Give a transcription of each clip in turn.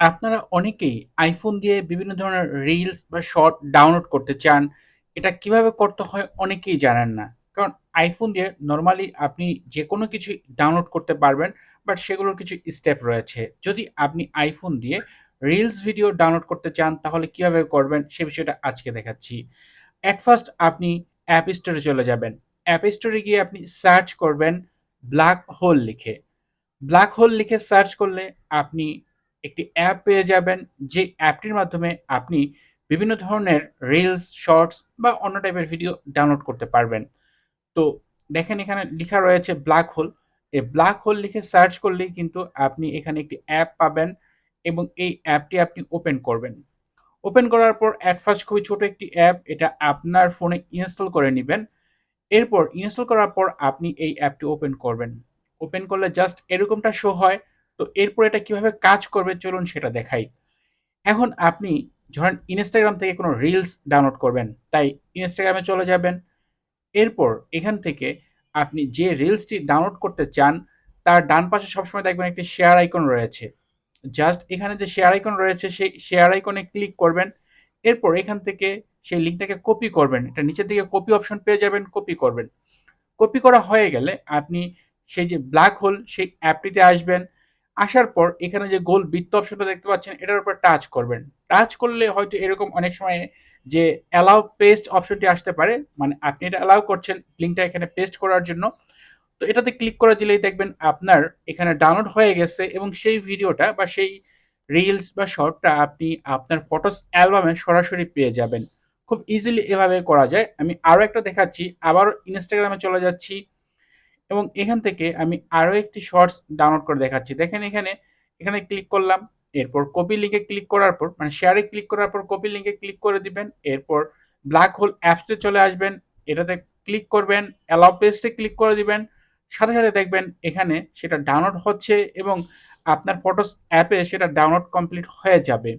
আপনারা অনেকেই আইফোন দিয়ে বিভিন্ন ধরনের রিলস বা শর্ট ডাউনলোড করতে চান। এটা কীভাবে করতে হয় অনেকেই জানেন না। কারণ আইফোন দিয়ে নর্মালি আপনি যে কোনো কিছুই ডাউনলোড করতে পারবেন। বাট সেগুলোর কিছু স্টেপ রয়েছে। যদি আপনি আইফোন দিয়ে রিলস ভিডিও ডাউনলোড করতে চান, তাহলে কীভাবে করবেন সে বিষয়টা আজকে দেখাচ্ছি। অ্যাট ফার্স্ট আপনি অ্যাপ স্টোরে চলে যাবেন। অ্যাপ স্টোরে গিয়ে আপনি সার্চ করবেন ব্লাক হোল লিখে। ব্লাক হোল লিখে সার্চ করলে আপনি একটি অ্যাপ পেয়ে যাবেন যে অ্যাপটির মাধ্যমে আপনি বিভিন্ন ধরনের রিলস, শর্টস বা অন্য টাইপের ভিডিও ডাউনলোড করতে পারবেন। তো দেখেন এখানে লেখা রয়েছে ব্লাক হোল। এই ব্লাক হোল লিখে সার্চ করলেই কিন্তু আপনি এখানে একটি অ্যাপ পাবেন এবং এই অ্যাপটি আপনি ওপেন করবেন। ওপেন করার পর এট ফার্স্ট খুবই ছোট একটি অ্যাপ এটা আপনার ফোনে ইনস্টল করে নেবেন এরপর ইনস্টল করার পর আপনি এই অ্যাপটি ওপেন করবেন। ওপেন করলে জাস্ট এরকমটা শো হয়। তো এরপর এটা কীভাবে কাজ করবে চলুন সেটা দেখাই। এখন আপনি ধরেন ইনস্টাগ্রাম থেকে কোনো রিলস ডাউনলোড করবেন। তাই ইনস্টাগ্রামে চলে যাবেন। এরপর এখান থেকে আপনি যে রিলসটি ডাউনলোড করতে চান তার ডান পাশে সবসময় দেখবেন একটি শেয়ার আইকন রয়েছে। জাস্ট এখানে যে শেয়ার আইকন রয়েছে সেই শেয়ার আইকনে ক্লিক করবেন। এরপর এখান থেকে সেই লিঙ্কটাকে কপি করবেন। এটা নিচের দিকে কপি অপশন পেয়ে যাবেন, কপি করবেন। কপি করা হয়ে গেলে আপনি সেই যে ব্ল্যাক হোল সেই অ্যাপটিতে আসবেন। আসার পর এখানে যে গোল বৃত্ত অপশনটা দেখতে পাচ্ছেন, এটার উপর টাচ করবেন। টাচ করলে হয়তো এরকম অনেক সময় যে অ্যালাউ পেস্ট অপশনটি আসতে পারে। মানে আপনি এটা অ্যালাউ করছেন লিঙ্কটা এখানে পেস্ট করার জন্য। তো এটাতে ক্লিক করে দিলেই দেখবেন আপনার এখানে ডাউনলোড হয়ে গেছে এবং সেই ভিডিওটা বা সেই রিলস বা শর্টটা আপনি আপনার ফটোস অ্যালবামে সরাসরি পেয়ে যাবেন। খুব ইজিলি এভাবে করা যায়। আমি আরও একটা দেখাচ্ছি। আবারও ইনস্টাগ্রামে চলে যাচ্ছি এবং এখান থেকে আমি আরও একটি শর্টস ডাউনলোড করে দেখাচ্ছি। দেখেন এখানে, এখানে ক্লিক করলাম। এরপর কপি লিঙ্কে ক্লিক করার পর মানে শেয়ারে ক্লিক করার পর কপি লিঙ্কে ক্লিক করে দিবেন। এরপর ব্লাক হোল অ্যাপসে চলে আসবেন। এটাতে ক্লিক করবেন, অ্যালাও পেস্টে ক্লিক করে দিবেন। সাথে, সাথে দেখবেন এখানে সেটা ডাউনলোড হচ্ছে এবং আপনার ফটোস অ্যাপে সেটা ডাউনলোড কমপ্লিট হয়ে যাবে।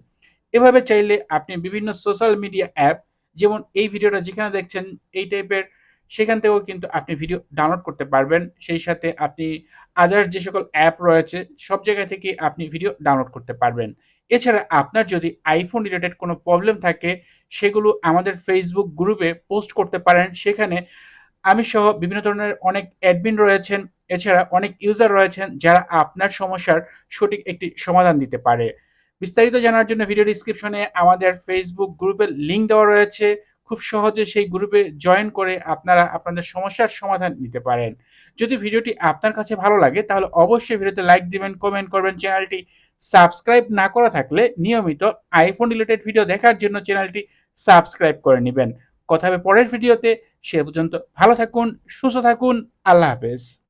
এভাবে চাইলে আপনি বিভিন্ন সোশ্যাল মিডিয়া অ্যাপ যেমন এই ভিডিওটা যেখানে দেখছেন এই টাইপের সেখান থেকেও কিন্তু আপনি ভিডিও ডাউনলোড করতে পারবেন। সেই সাথে আপনি আদার্স যে সকল অ্যাপ রয়েছে, সব জায়গা থেকে আপনি ভিডিও ডাউনলোড করতে পারবেন। এছাড়া আপনার যদি আইফোন রিলেটেড কোনো প্রবলেম থাকে, সেগুলো আমাদের ফেসবুক গ্রুপে পোস্ট করতে পারেন। সেখানে আমি সহ বিভিন্ন ধরনের অনেক অ্যাডমিন রয়েছেন। এছাড়া অনেক ইউজার রয়েছেন, যারা আপনার সমস্যার সঠিক একটি সমাধান দিতে পারে। বিস্তারিত জানার জন্য ভিডিও ডেসক্রিপশনে আমাদের ফেসবুক গ্রুপের লিঙ্ক দেওয়া রয়েছে। খুব সহজে সেই গ্রুপে জয়েন করে আপনারা আপনাদের সমস্যার সমাধান নিতে পারেন। যদি ভিডিওটি আপনার কাছে ভালো লাগে তাহলে অবশ্যই ভিডিওতে লাইক দিবেন, কমেন্ট করবেন। চ্যানেলটি সাবস্ক্রাইব না করা থাকলে নিয়মিত আইফোন রিলেটেড ভিডিও দেখার জন্য চ্যানেলটি সাবস্ক্রাইব করে নেবেন কথা হবে পরের ভিডিওতে। সে পর্যন্ত ভালো থাকুন, সুস্থ থাকুন। আল্লাহ হাফেজ।